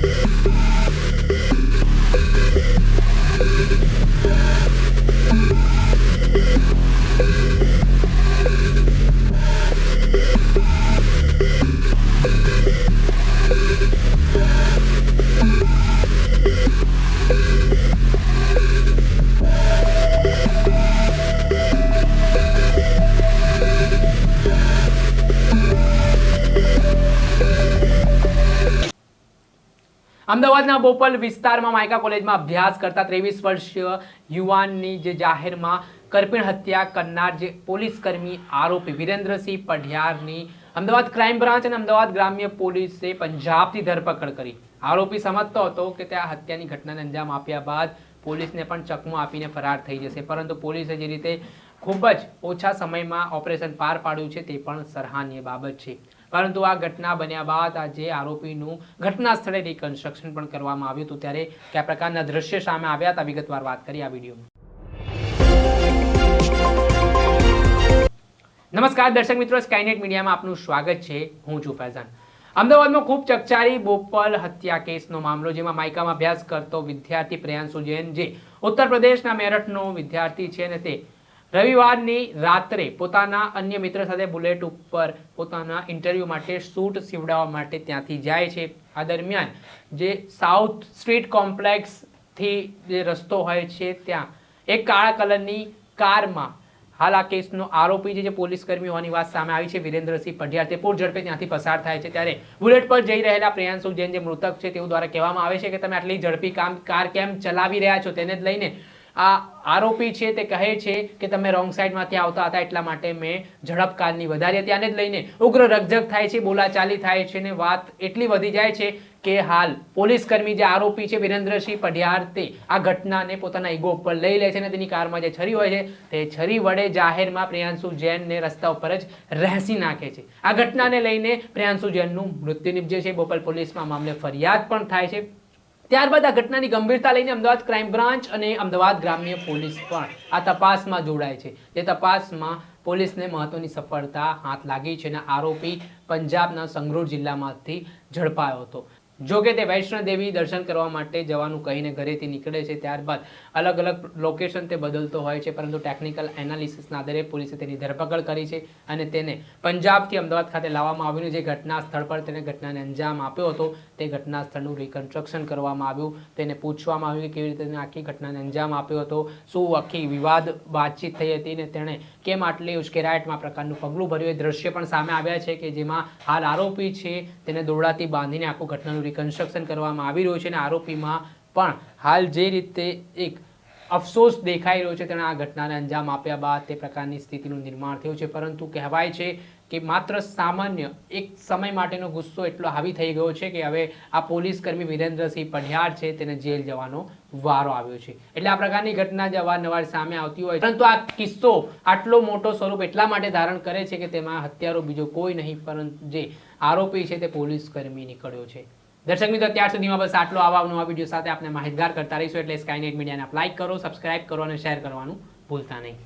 Yeah. અમદાવાદના બોપલ વિસ્તારમાં માયકા કોલેજમાં અભ્યાસ કરતા ત્રેવીસ વર્ષીય યુવાનની જે જાહેરમાં કરપીણ હત્યા કરનાર જે પોલીસકર્મી આરોપી વિરેન્દ્રસિંહ પઢિયારની અમદાવાદ ક્રાઇમ બ્રાન્ચ અને અમદાવાદ ગ્રામ્ય પોલીસે પંજાબથી ધરપકડ કરી. આરોપી સમજતો હતો કે તે આ હત્યાની ઘટનાને અંજામ આપ્યા બાદ પોલીસને પણ ચકમો આપીને ફરાર થઈ જશે. પરંતુ પોલીસે જે રીતે ખૂબ જ ઓછા સમયમાં ઓપરેશન પાર પાડ્યું છે તે પણ સરાહનીય બાબત છે. પરંતુ આ ઘટના બન્યા બાદ આજે આરોપીનું ઘટના સ્થળે રિકન્સ્ટ્રક્શન પણ કરવામાં આવ્યું હતું. ત્યારે કયા પ્રકારના દ્રશ્ય સામે આવ્યા હતા, વિગતવાર વાત કરી આ વિડીયોમાં. નમસ્કાર, દર્શક મિત્રો સ્કાયનેટ મીડિયામાં આપનું સ્વાગત છે. હું છું ફૈઝાન. અમદાવાદમાં ખૂબ ચકચારી બોપલ હત્યા કેસનો મામલો, જેમાં માયકામાં અભ્યાસ કરતો વિદ્યાર્થી પ્રેયાંશુ જૈન, જે ઉત્તર પ્રદેશના મેરઠનો વિદ્યાર્થી છે અને તે રવિવારની રાત્રે પોતાના અન્ય મિત્ર સાથે બુલેટ ઉપર પોતાના ઇન્ટરવ્યૂ માટે શૂટ સીવડાવવા માટે ત્યાંથી જાય છે. આ દરમિયાન જે સાઉથ સ્ટ્રીટ કોમ્પ્લેક્સથી જે રસ્તો હોય છે ત્યાં એક કાળા કલરની કારમાં હાલ આ કેસનો આરોપી જે- જે પોલીસ કર્મી હોવાની વાત સામે આવી છે. વિરેન્દ્રસિંહ પઢિયાર તે પૂર ઝડપે ત્યાંથી પસાર થાય છે. ત્યારે બુલેટ પર જઈ રહેલા પ્રિયાંશુ જૈન જે મૃતક છે તેઓ દ્વારા કહેવામાં આવે છે કે તમે આટલી ઝડપી કામ, કાર કેમ ચલાવી રહ્યા છો તેને જ લઈને આ આરોપી છે તે કહે છે કે તમે રોંગ સાઈડમાંથી આવતા હતા એટલા માટે મેં ઝડપ કારની વધારી હતી. આને જ લઈને ઉગ્ર રકઝક થાય છે, બોલાચાલી થાય છે ને વાત એટલી વધી જાય છે કે હાલ પોલીસ કર્મી જે આરોપી છે વિરેન્દ્રસિંહ પઢિયાર તે આ ઘટનાને પોતાના ઈગો ઉપર લઈ લે છે અને તેની કારમાં જે છરી હોય છે તે છરી વડે જાહેરમાં પ્રિયાંશુ જૈનને રસ્તા ઉપર જ રહેસી નાખે છે. આ ઘટનાને લઈને પ્રિયાંશુ જૈનનું મૃત્યુ નિપજે છે. બોપલ પોલીસમાં મામલે ફરિયાદ પણ થાય છે. ત્યારબાદ આ ઘટનાની ગંભીરતા લઈને અમદાવાદ ક્રાઇમ બ્રાન્ચ અને અમદાવાદ ગ્રામ્ય પોલીસ પણ આ તપાસમાં જોડાય છે. જે તપાસમાં પોલીસને મહત્વની સફળતા હાથ લાગી છે અને આરોપી પંજાબના સંગરૂર જિલ્લામાંથી ઝડપાયો હતો. જો કે તે વૈષ્ણોદેવી દર્શન કરવા માટે જવાનું કહીને ઘરેથી નીકળે છે, ત્યારબાદ અલગ અલગ લોકેશન તે બદલતો હોય છે, પરંતુ ટેકનિકલ એનાલિસિસના આધારે પોલીસે તેની ધરપકડ કરી છે અને તેને પંજાબથી અમદાવાદ ખાતે લાવવામાં આવ્યું જે ઘટના સ્થળ પર તેને ઘટનાને અંજામ આપ્યો હતો, તે ઘટના સ્થળનું રિકન્સ્ટ્રક્શન કરવામાં આવ્યું. તેને પૂછવામાં આવ્યું કે કેવી રીતે તેને આખી ઘટનાને અંજામ આપ્યો હતો, શું આખી વિવાદ વાતચીત થઈ હતી ને તેણે કેમ આટલી ઉશ્કેરાટમાં પ્રકારનું પગલું ભર્યું? એ દ્રશ્ય પણ સામે આવ્યા છે કે જેમાં હાલ આરોપી છે, તેને દોરડાથી બાંધીને આખું ઘટનાનું રિકન્સ્ટ્રક્શન કરવામાં આવી રહ્યું છે અને આરોપીમાં પણ હાલ જે રીતે એક અફસોસ દેખાઈ રહ્યો છે તેણે આ ઘટનાને અંજામ આપ્યા બાદ તે પ્રકારની સ્થિતિનું નિર્માણ થયું છે. પરંતુ કહેવાય છે કે માત્ર સામાન્ય એક સમય માટેનો ગુસ્સો એટલો હાવી થઈ ગયો છે કે હવે આ પોલીસ કર્મી વિરેન્દ્રસિંહ પઢિયાર છે તેને જેલ જવાનો વારો આવ્યો છે. એટલે આ પ્રકારની ઘટના જ અવારનવાર સામે આવતી હોય પરંતુ આ કિસ્સો આટલો મોટો સ્વરૂપ એટલા માટે ધારણ કરે છે કે તેમાં હત્યારો બીજો કોઈ નહીં, પરંતુ જે આરોપી છે તે પોલીસ કર્મી નીકળ્યો છે. દર્શક મિત્રો, ત્યાર સુધીમાં બસ આટલો આવા નવા વીડિયો સાથે આપણે માહિતગાર કરતા રહીશું. એટલે સ્કાયનેટ મીડિયાને લાઇક કરો સબસ્ક્રાઇબ કરો અને શેર કરવાનું ભૂલતા નહીં.